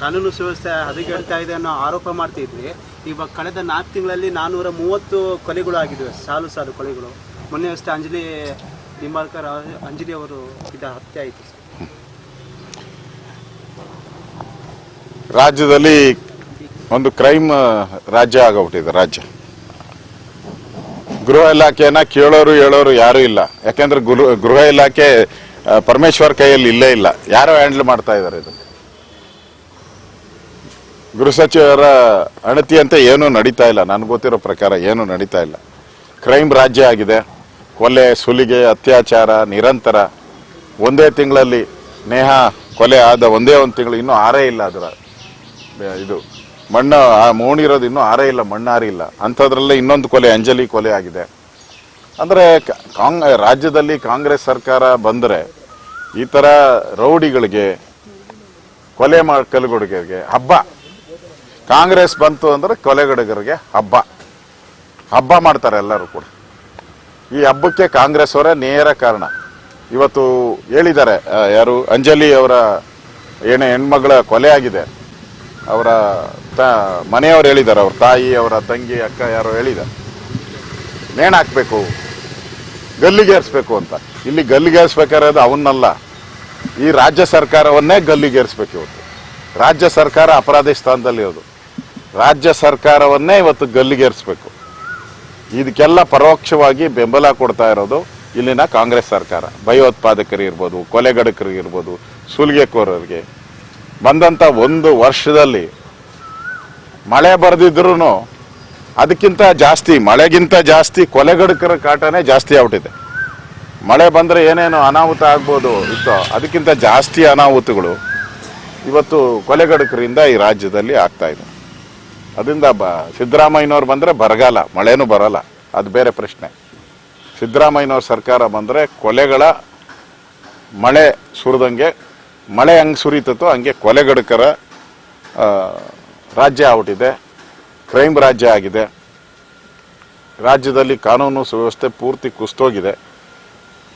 ಕಾನೂನು ಸುವ್ಯವಸ್ಥೆ ಹದಗೆಡ್ತಾ ಇದೆ ಅನ್ನೋ ಆರೋಪ ಮಾಡ್ತಿದ್ವಿ. ಇವಾಗ ಕಳೆದ ನಾಲ್ಕು ತಿಂಗಳಲ್ಲಿ ನಾನ್ನೂರ ಮೂವತ್ತು ಕೊಲೆಗಳು ಆಗಿದ್ದಾವೆ ಸಾಲು ಸಾಲು ಕೊಲೆಗಳು. ಮೊನ್ನೆ ಅಷ್ಟೇ ಅಂಜಲಿ ನಿಂಬಾಳ್ಕರ್ ಅಂಜಲಿ ಅವರು ಇದ ಹತ್ಯೆ ಆಯಿತು. ರಾಜ್ಯದಲ್ಲಿ ಒಂದು ಕ್ರೈಮ್ ರಾಜ್ಯ ಆಗೋಗ್ಬಿಟ್ಟಿದೆ ರಾಜ್ಯ. ಗೃಹ ಇಲಾಖೆನ ಕೇಳೋರು ಹೇಳೋರು ಯಾರೂ ಇಲ್ಲ. ಯಾಕೆಂದ್ರೆ ಗೃಹ ಇಲಾಖೆ ಪರಮೇಶ್ವರ್ ಕೈಯಲ್ಲಿ ಇಲ್ಲೇ ಇಲ್ಲ. ಯಾರೋ ಹ್ಯಾಂಡಲ್ ಮಾಡ್ತಾ ಇದ್ದಾರೆ ಇದು. ಗೃಹ ಸಚಿವರ ಅಣತಿಯಂತೆ ಏನೂ ನಡೀತಾ ಇಲ್ಲ. ನನಗೆ ಗೊತ್ತಿರೋ ಪ್ರಕಾರ ಏನೂ ನಡೀತಾ ಇಲ್ಲ. ಕ್ರೈಮ್ ರಾಜ್ಯ ಆಗಿದೆ. ಕೊಲೆ, ಸುಲಿಗೆ, ಅತ್ಯಾಚಾರ, ನಿರಂತರ. ಒಂದೇ ತಿಂಗಳಲ್ಲಿ ನೇಹ ಕೊಲೆ ಆದ ಒಂದೇ ಒಂದು ತಿಂಗಳು ಇನ್ನೂ ಆರೇ ಇಲ್ಲ ಅದರ ಇದು. ಮಣ್ಣು, ಆ ಮೂಣಿರೋದು ಇನ್ನೂ ಆರೇ ಇಲ್ಲ ಮಣ್ಣಾರಿಲ್ಲ ಅಂಥದ್ರಲ್ಲೇ ಇನ್ನೊಂದು ಕೊಲೆ, ಅಂಜಲಿ ಕೊಲೆ ಆಗಿದೆ. ಅಂದರೆ ಕಾಂಗ್ ರಾಜ್ಯದಲ್ಲಿ ಕಾಂಗ್ರೆಸ್ ಸರ್ಕಾರ ಬಂದರೆ ಈ ಥರ ರೌಡಿಗಳಿಗೆ, ಕೊಲೆ ಕಲುಗುಡುಗರಿಗೆ ಹಬ್ಬ. ಕಾಂಗ್ರೆಸ್ ಬಂತು ಅಂದ್ರೆ ಕೊಲೆಗಡುಗರಿಗೆ ಹಬ್ಬ. ಹಬ್ಬ ಮಾಡ್ತಾರೆ ಎಲ್ಲರೂ ಕೂಡ. ಈ ಹಬ್ಬಕ್ಕೆ ಕಾಂಗ್ರೆಸ್ ಅವರೇ ನೇರ ಕಾರಣ. ಇವತ್ತು ಹೇಳಿದ್ದಾರೆ ಯಾರು, ಅಂಜಲಿ ಅವರ ಏನೇ ಹೆಣ್ಮಗಳ ಕೊಲೆ ಆಗಿದೆ. ಅವರ ತ, ಮನೆಯವರು ಹೇಳಿದ್ದಾರೆ, ಅವ್ರ ತಾಯಿ, ಅವರ ತಂಗಿ, ಅಕ್ಕ ಯಾರೋ ಹೇಳಿದ್ದಾರೆ. ನೇಣು ಹಾಕ್ಬೇಕು ಗಲ್ಲಿಗೇರಿಸ್ಬೇಕು ಅಂತ. ಇಲ್ಲಿ ಗಲ್ಲಿಗೇರಿಸ್ಬೇಕಾಗಿರೋದು ಅವನ್ನಲ್ಲ ಈ ರಾಜ್ಯ ಸರ್ಕಾರವನ್ನೇ ಗಲ್ಲಿಗೇರಿಸ್ಬೇಕು ಇವತ್ತು. ರಾಜ್ಯ ಸರ್ಕಾರ ಅಪರಾಧಿ ಸ್ಥಾನದಲ್ಲಿ ಇರೋದು. ರಾಜ್ಯ ಸರ್ಕಾರವನ್ನೇ ಇವತ್ತು ಗಲ್ಲಿಗೇರಿಸಬೇಕು. ಇದಕ್ಕೆಲ್ಲ ಪರೋಕ್ಷವಾಗಿ ಬೆಂಬಲ ಕೊಡ್ತಾ ಇರೋದು ಇಲ್ಲಿನ ಕಾಂಗ್ರೆಸ್ ಸರ್ಕಾರ. ಭಯೋತ್ಪಾದಕರಿರ್ಬೋದು ಇರ್ಬೋದು ಕೊಲೆಗಡಕರಿಗೆ ಇರ್ಬೋದು, ಸುಲಿಗೆಕೋರರಿಗೆ. ಬಂದಂಥ ಒಂದು ವರ್ಷದಲ್ಲಿ ಮಳೆ ಬರೆದಿದ್ರೂ ಅದಕ್ಕಿಂತ ಜಾಸ್ತಿ, ಮಳೆಗಿಂತ ಜಾಸ್ತಿ, ಕೊಲೆಗಡಕರ ಕಾಟನೇ ಜಾಸ್ತಿ ಆಗ್ಬಿಟ್ಟಿದೆ. ಮಳೆ ಬಂದರೆ ಏನೇನು ಅನಾಹುತ ಆಗ್ಬೋದು ಇತ್ತು ಅದಕ್ಕಿಂತ ಜಾಸ್ತಿ ಅನಾಹುತಗಳು ಇವತ್ತು ಕೊಲೆಗಡಕರಿಂದ ಈ ರಾಜ್ಯದಲ್ಲಿ ಆಗ್ತಾಯಿದೆ ಅದರಿಂದ ಬ, ಸಿದ್ದರಾಮಯ್ಯನವ್ರು ಬಂದರೆ ಬರಗಾಲ, ಮಳೆನೂ ಬರಲ್ಲ. ಅದು ಬೇರೆ ಪ್ರಶ್ನೆ. ಸಿದ್ದರಾಮಯ್ಯನವ್ರ ಸರ್ಕಾರ ಬಂದರೆ ಕೊಲೆಗಳ ಮಳೆ ಸುರಿದಂಗೆ, ಮಳೆ ಹಂಗೆ ಸುರಿತತ್ತೋ ಹಂಗೆ ಕೊಲೆಗಡಕರ ರಾಜ್ಯ ಆಗ್ಬಿಟ್ಟಿದೆ, ಕ್ರೈಮ್ ರಾಜ್ಯ ಆಗಿದೆ. ರಾಜ್ಯದಲ್ಲಿ ಕಾನೂನು ಸುವ್ಯವಸ್ಥೆ ಪೂರ್ತಿ ಕುಸ್ತೋಗಿದೆ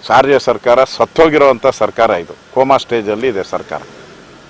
ಸಾರಿಗೆ ಸರ್ಕಾರ ಸತ್ತೋಗಿರೋವಂಥ ಸರ್ಕಾರ ಇದು. ಕೋಮಾ ಸ್ಟೇಜಲ್ಲಿ ಇದೆ ಸರ್ಕಾರ.